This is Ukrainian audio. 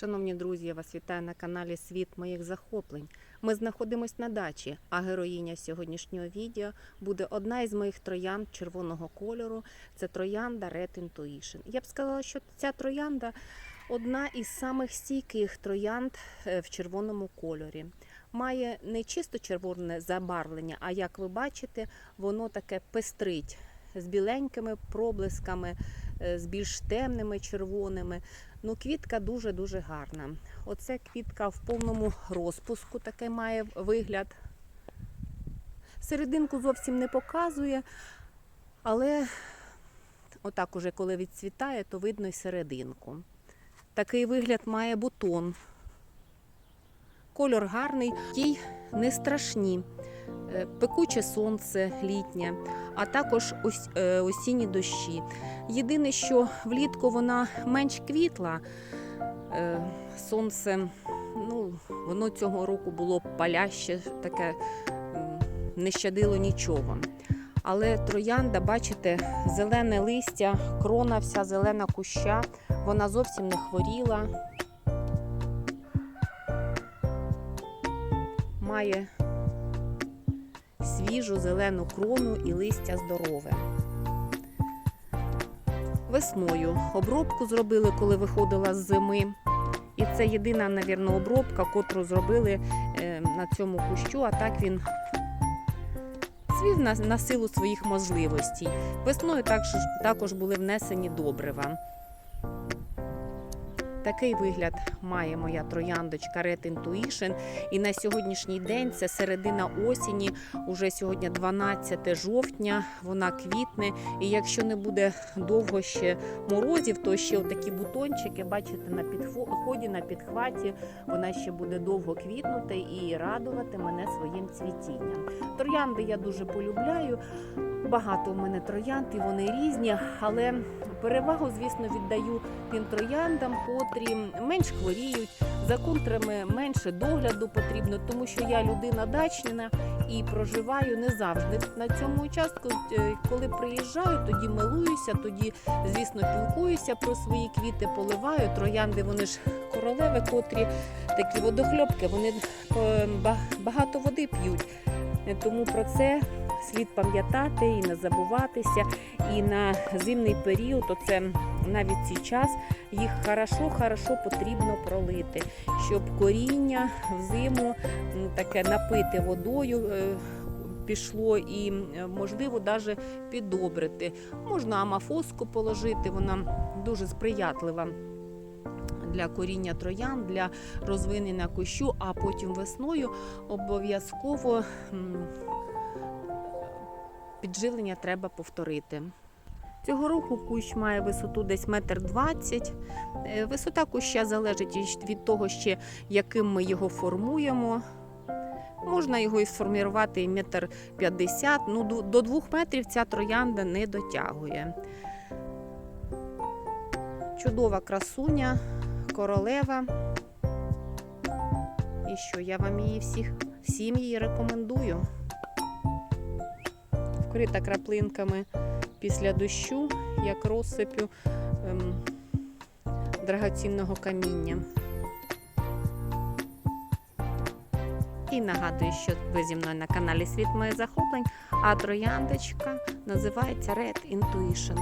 Шановні друзі, я вас вітаю на каналі Світ моїх захоплень. Ми знаходимося на дачі, а героїня сьогоднішнього відео буде одна із моїх троянд червоного кольору. Це троянда Red Intuition. Я б сказала, що ця троянда одна із самих стійких троянд е, в червоному кольорі. Має не чисто червоне забарвлення, а як ви бачите, воно таке пестрить з біленькими проблисками, е, з більш темними червоними. Ну, квітка дуже-дуже гарна. Оце квітка в повному розпуску таке має вигляд. Серединку зовсім не показує, але отак уже коли відцвітає, то видно й серединку. Такий вигляд має бутон. Кольор гарний, їй не страшні. Е, Пекуче сонце літнє, а також е, осінні дощі. Єдине, що влітку вона менш квітла. Е, Сонце, ну, воно цього року було паляще, таке не щадило нічого. Але троянда, бачите, зелене листя, крона вся зелена куща, вона зовсім не хворіла. Має свіжу зелену крону і листя здорове. Весною обробку зробили, коли виходила з зими. І це єдина, навірно, обробка, котру зробили е, на цьому кущу, а так він свів на, на силу своїх можливостей. Весною також, також були внесені добрива. Такий вигляд має моя трояндочка Red Intuition. І на сьогоднішній день це середина осені, уже сьогодні 12 жовтня, вона квітне. І якщо не буде довго ще морозів, то ще такі бутончики, бачите, на підході, на підхваті, вона ще буде довго квітнути і радувати мене своїм цвітінням. Троянди я дуже полюбляю. Багато в мене троянд, і вони різні, але перевагу, звісно, віддаю тим трояндам, котрі менш хворіють, за котрими менше догляду потрібно, тому що я людина дачнина і проживаю не завжди на цьому участку. Е, Коли приїжджаю, тоді милуюся, тоді, звісно, пілкуюся про свої квіти, поливаю. Троянди вони ж королеви, котрі такі водохльопки, вони е, багато води п'ють. Е, Тому про це слід пам'ятати і не забуватися. І на зимний період, оце навіть цей час, їх хорошо-хорошо потрібно пролити, щоб коріння взиму таке напити водою. е, Пішло і можливо навіть підобрити. Можна амафоску положити, вона дуже сприятлива для коріння троян, для розвинення кущу, а потім весною обов'язково підживлення треба повторити. Цього року кущ має висоту десь метр двадцять. Е, Висота куща залежить від того, ще яким ми його формуємо. Можна його і сформувати і метр п'ятдесят. Ну, до- двох метрів ця троянда не дотягує. Чудова красуня, королева. І що, я вам її всіх, всім її рекомендую. Вкрита краплинками після дощу, як розсипю ем, драгоцінного каміння. І нагадую, що ви зі мною на каналі Світ моїх захоплень, а трояндочка називається Red Intuition.